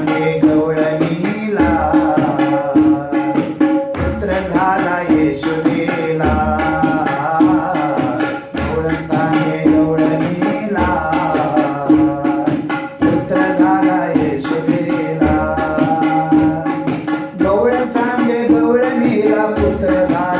अंगे गवळणीला. पुत्र झाला येशुदेला गोड सांगे गवळणीला. पुत्र झाला येशुदेला गवळ सांगे गवळणीला पुत्र झाला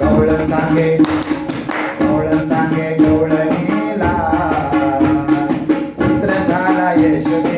गवळण सांगे गवळण सांगे गवळणीला. पुत्र झाला यशोदी